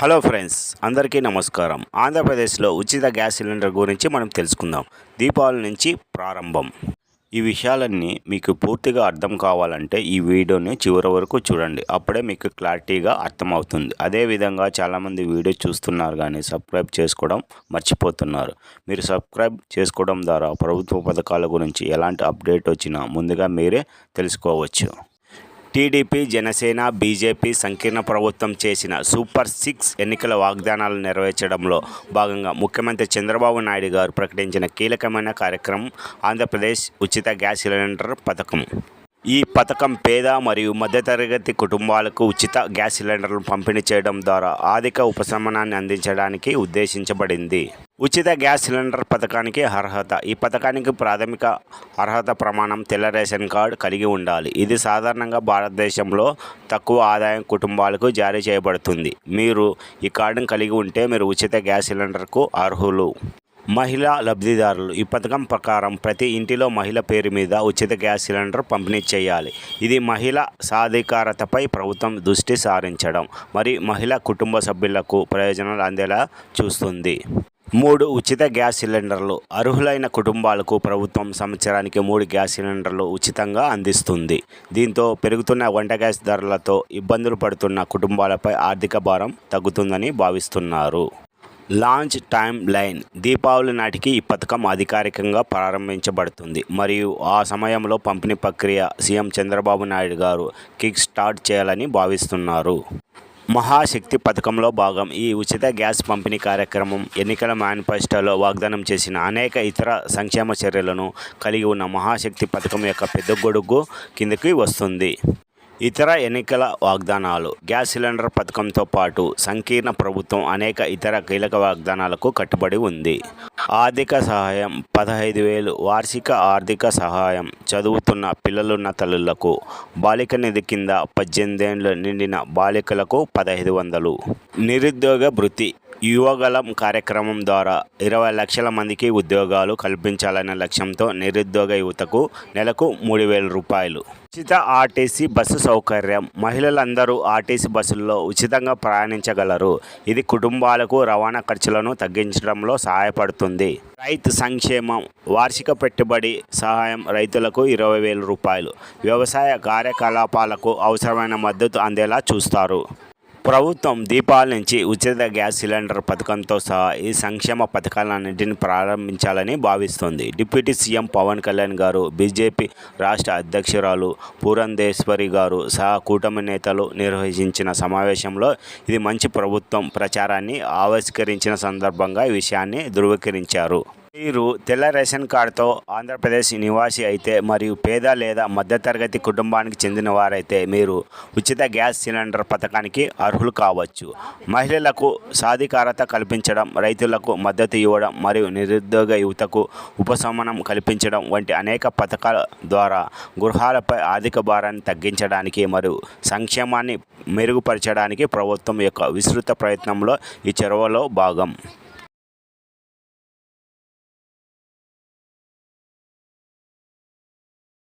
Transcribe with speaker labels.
Speaker 1: Hello friends అందరికీ నమస్కారం. ఆంధ్రప్రదేశ్లో ఉచిత గ్యాస్ సిలిండర్ గురించి మనం తెలుసుకుందాం. దీపావళి నుంచి ప్రారంభం. ఈ విషయాలన్నీ మీకు పూర్తిగా అర్థం కావాలంటే ఈ వీడియోని చివరి వరకు చూడండి. అప్పుడే మీకు క్లారిటీగా అర్థమవుతుంది. అదేవిధంగా చాలామంది వీడియో చూస్తున్నారు కానీ సబ్స్క్రైబ్ చేసుకోవడం మర్చిపోతున్నారు. మీరు సబ్స్క్రైబ్ చేసుకోవడం ద్వారా ప్రభుత్వ పథకాల గురించి ఎలాంటి అప్డేట్ వచ్చినా ముందుగా మీరే తెలుసుకోవచ్చు. టీడీపీ జనసేన బీజేపీ సంకీర్ణ ప్రభుత్వం చేసిన సూపర్ సిక్స్ ఎన్నికల వాగ్దానాలు నెరవేర్చడంలో భాగంగా ముఖ్యమంత్రి చంద్రబాబు నాయుడు గారు ప్రకటించిన కీలకమైన కార్యక్రమం ఆంధ్రప్రదేశ్ ఉచిత గ్యాస్ సిలిండర్ పథకం. ఈ పథకం పేద మరియు మధ్యతరగతి కుటుంబాలకు ఉచిత గ్యాస్ సిలిండర్లను పంపిణీ చేయడం ద్వారా ఆర్థిక ఉపశమనాన్ని అందించడానికి ఉద్దేశించబడింది. ఉచిత గ్యాస్ సిలిండర్ పథకానికి అర్హత. ఈ పథకానికి ప్రాథమిక అర్హత ప్రమాణం తెల్ల రేషన్ కార్డు కలిగి ఉండాలి. ఇది సాధారణంగా భారతదేశంలో తక్కువ ఆదాయం కుటుంబాలకు జారీ చేయబడుతుంది. మీరు ఈ కార్డును కలిగి ఉంటే మీరు ఉచిత గ్యాస్ సిలిండర్కు అర్హులు. మహిళా లబ్ధిదారులు. ఈ పథకం ప్రకారం ప్రతి ఇంటిలో మహిళ పేరు మీద ఉచిత గ్యాస్ సిలిండర్ పంపిణీ చేయాలి. ఇది మహిళ సాధికారతపై ప్రభుత్వం దృష్టి సారించడం. మరి మహిళా కుటుంబ సభ్యులకు ప్రయోజనాలు అందేలా చూస్తుంది. మూడు ఉచిత గ్యాస్ సిలిండర్లు. అర్హులైన కుటుంబాలకు ప్రభుత్వం సంవత్సరానికి మూడు గ్యాస్ సిలిండర్లు ఉచితంగా అందిస్తుంది. దీంతో పెరుగుతున్న వంట గ్యాస్ ధరలతో ఇబ్బందులు పడుతున్న కుటుంబాలపై ఆర్థిక భారం తగ్గుతుందని భావిస్తున్నారు. లాంచ్ టైం లైన్ దీపావళి నాటికి ఈ పథకం అధికారికంగా ప్రారంభించబడుతుంది. మరియు ఆ సమయంలో పంపిణీ ప్రక్రియ సీఎం చంద్రబాబు నాయుడు గారు కిక్ స్టార్ట్ చేయాలని భావిస్తున్నారు. మహాశక్తి పథకంలో భాగం. ఈ ఉచిత గ్యాస్ పంపిణీ కార్యక్రమం ఎన్నికల మేనిఫెస్టోలో వాగ్దానం చేసిన అనేక ఇతర సంక్షేమ చర్యలను కలిగి ఉన్న మహాశక్తి పథకం యొక్క పెద్ద గొడుగు కిందకి వస్తుంది. ఇతర ఎన్నికల వాగ్దానాలు గ్యాస్ సిలిండర్ పథకంతో పాటు సంకీర్ణ ప్రభుత్వం అనేక ఇతర కీలక వాగ్దానాలకు కట్టుబడి ఉంది. ఆర్థిక సహాయం పదహైదు వేలు వార్షిక ఆర్థిక సహాయం చదువుతున్న పిల్లలున్న తల్లులకు బాలిక నిధి కింద పద్దెనిమిదేండ్లు నిండిన బాలికలకు పదహైదు వందలు. నిరుద్యోగ భృతి యువగలం కార్యక్రమం ద్వారా ఇరవై లక్షల మందికి ఉద్యోగాలు కల్పించాలనే లక్ష్యంతో నిరుద్యోగ యువతకు నెలకు మూడు వేల రూపాయలు. ఉచిత ఆర్టీసీ బస్సు సౌకర్యం. మహిళలందరూ ఆర్టీసీ బస్సుల్లో ఉచితంగా ప్రయాణించగలరు. ఇది కుటుంబాలకు రవాణా ఖర్చులను తగ్గించడంలో సహాయపడుతుంది. రైతు సంక్షేమం. వార్షిక పెట్టుబడి సహాయం రైతులకు ఇరవై వేల రూపాయలు. వ్యవసాయ కార్యకలాపాలకు అవసరమైన మద్దతు అందేలా చూస్తారు. ప్రభుత్వం దీపావళి నుంచి ఉచిత గ్యాస్ సిలిండర్ పథకంతో సహా ఈ సంక్షేమ పథకాలన్నింటినీ ప్రారంభించాలని భావిస్తోంది. డిప్యూటీ సీఎం పవన్ కళ్యాణ్ గారు బీజేపీ రాష్ట్ర అధ్యక్షురాలు పూరంధేశ్వరి గారు సహా కూటమి నేతలు నిర్వహించిన సమావేశంలో ఇది మంచి ప్రభుత్వం ప్రచారాన్ని ఆవిష్కరించిన సందర్భంగా ఈ విషయాన్ని ధృవీకరించారు. మీరు తెల్ల రేషన్ కార్డుతో ఆంధ్రప్రదేశ్ నివాసి అయితే మరియు పేద లేదా మధ్యతరగతి కుటుంబానికి చెందిన వారైతే మీరు ఉచిత గ్యాస్ సిలిండర్ పథకానికి అర్హులు కావచ్చు. మహిళలకు సాధికారత కల్పించడం రైతులకు మద్దతు ఇవ్వడం మరియు నిరుద్యోగ యువతకు ఉపశమనం కల్పించడం వంటి అనేక పథకాల ద్వారా గృహాలపై ఆర్థిక భారాన్ని తగ్గించడానికి మరియు సంక్షేమాన్ని మెరుగుపరచడానికి ప్రభుత్వం యొక్క విస్తృత ప్రయత్నంలో ఈ చొరవలో భాగం.